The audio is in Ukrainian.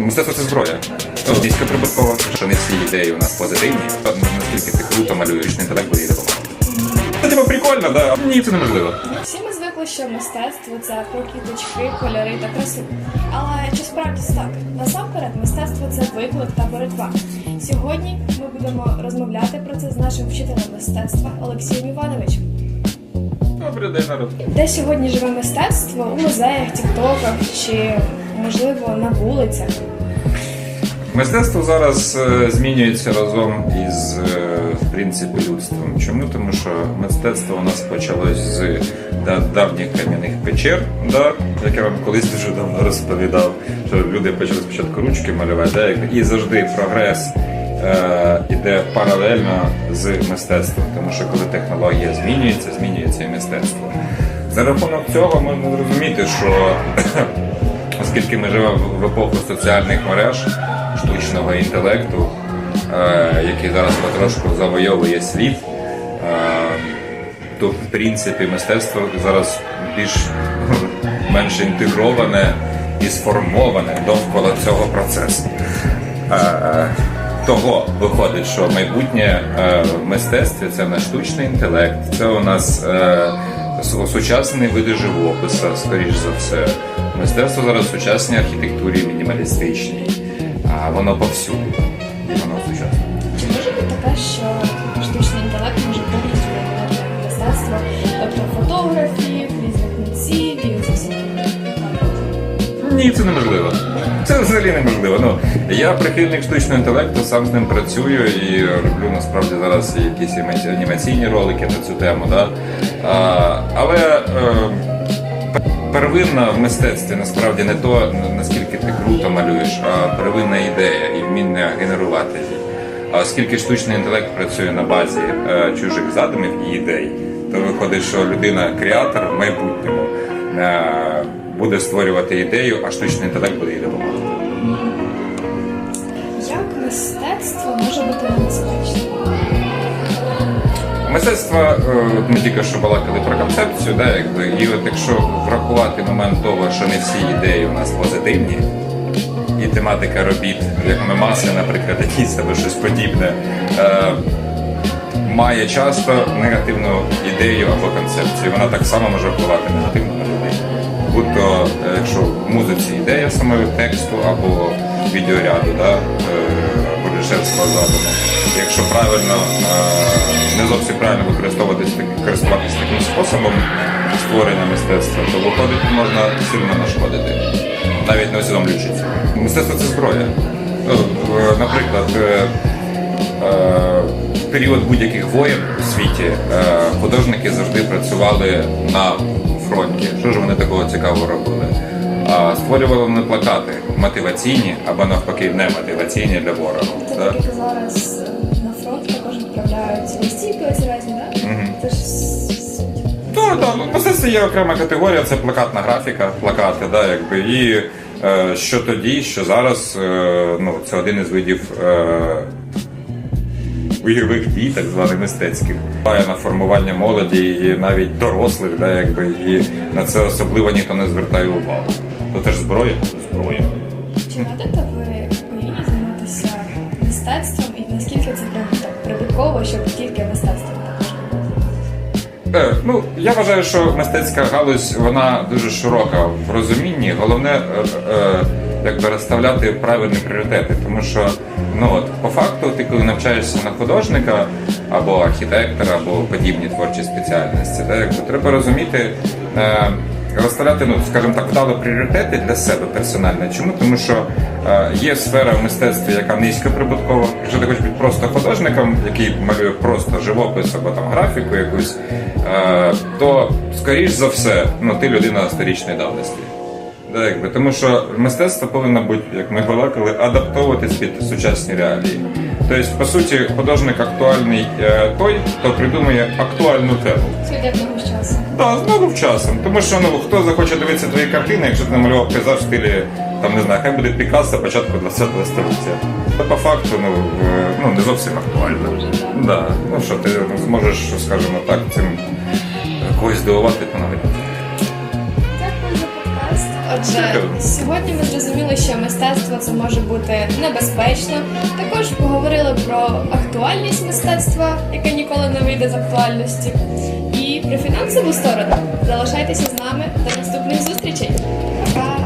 Мистецтво це зброя. Низька прибуткова, що не всі ідеї у нас позитивні. Наскільки ти круто малюєш, не інтелект буде допомагати. Це типу прикольно, да? Ні, це неможливо. Всі ми звикли, що мистецтво це про квіточки, кольори та красу. Але чи справді це так? Насамперед, мистецтво це виклик та боротьба. Сьогодні ми будемо розмовляти про це з нашим вчителем мистецтва Олексієм Івановичем. Добрий день, народ. Де сьогодні живе мистецтво у музеях, тіктоках чи можливо на вулицях? Мистецтво зараз е, змінюється разом із е, в принципі людством. Чому? Тому що мистецтво у нас почалось з да, давніх кам'яних печер, да, як я вам колись дуже давно розповідав, що люди почали спочатку ручки малювати, да, і завжди прогрес е, іде паралельно з мистецтвом, тому що коли технологія змінюється, змінюється і мистецтво. За рахунок цього можна зрозуміти, що оскільки ми живемо в епоху соціальних мереж, штучного інтелекту, е, який зараз потрошку завойовує світ, е, то в принципі мистецтво зараз більш менш інтегроване і сформоване довкола цього процесу. Е, Того виходить, що майбутнє в мистецтві це наш штучний інтелект, це у нас сучасні види живопису, скоріш за все. Мистецтво зараз сучасній архітектурі мінімалістичній, а воно повсюди. Воно сучасне. Чи може бути таке, що штучний інтелект може повністю мистецтво, тобто фотографів, різних митців і зовсім Ні, це неможливо. Це взагалі неможливо. Ну я прихильник штучного інтелекту, сам з ним працюю і роблю насправді зараз якісь анімаційні ролики на цю тему. Да? А, але е, первинна в мистецтві насправді не то, наскільки ти круто малюєш, а первинна ідея і вміння генерувати її. А оскільки штучний інтелект працює на базі е, чужих задумів і ідей, то виходить, що людина креатор в майбутньому е, буде створювати ідею, а штучний інтелект буде їй допомагати. Як мистецтво може бути небезпечним? Мистецтво, е, ми тільки що балакали про концепцію, да, якби, і от якщо врахувати момент того, що не всі ідеї у нас позитивні, і тематика робіт, як мемаси, наприклад, якісь або щось подібне, е, має часто негативну ідею або концепцію. Вона так само може впливати негативно на людей. Будь-то, е, якщо в музиці ідея саме тексту або відеоряду, да, е, або режисерського задуму. Якщо правильно, е, не зовсім правильно використовуватись так- користуватись таким способом створення мистецтва, то виходить можна сильно нашкодити, навіть не усвідомлюючи. Мистецтво це зброя. Ну, Наприклад, в період будь-яких воєн у світі художники завжди працювали на фронті. Що ж вони такого цікавого робили? А створювали вони плакати мотиваційні або навпаки не мотиваційні для ворога. Це да? так як зараз е, на фронт також відправляють листівки ось різні, так? Це ж суть. Так, ну мистецтво є окрема категорія, це плакатна графіка, плакати, да, якби. І е, що тоді, що зараз, е, ну, це один із видів е, бойових дій, так званих мистецьких. Впливає на формування молоді і навіть дорослих, да, якби, і на це особливо ніхто не звертає увагу. То теж зброя? Зброя. Чи радите ви Україні займатися мистецтвом і наскільки це прям так прибутково, щоб тільки мистецтвом також? Е, ну, я вважаю, що мистецька галузь вона дуже широка в розумінні. Головне е, е, якби розставляти правильні пріоритети. Тому що ну от по факту, ти коли навчаєшся на художника або архітектора, або подібні творчі спеціальності, так, якби, треба розуміти. Е, Розставляти, ну скажімо так, вдало пріоритети для себе персонально. Чому? Тому що е, є сфера в мистецтві, яка низькоприбуткова. Якщо ти хочеш бути просто художником, який малює просто живопис або там графіку якусь, е, то скоріш за все, ну ти людина сторічної давності. Да, якби, тому що мистецтво повинно бути, як ми балакали, адаптовуватись під сучасні реалії. Тобто, по суті, художник актуальний е, той, хто придумує актуальну тему. Це з часу. Так, знову часом. Тому що ну хто захоче дивитися твої картини, якщо ти намалював пейзаж в стилі, там не знаю, хай буде Пікассо початку 20-го століття. Це по факту ну, е, ну не зовсім актуально. Да. Ну що ти зможеш, скажімо так, цим когось здивувати, то навіть. Отже, сьогодні ми зрозуміли, що мистецтво це може бути небезпечно. Також поговорили про актуальність мистецтва, яке ніколи не вийде з актуальності, і про фінансову сторону. Залишайтеся з нами до наступних зустрічей. Пока!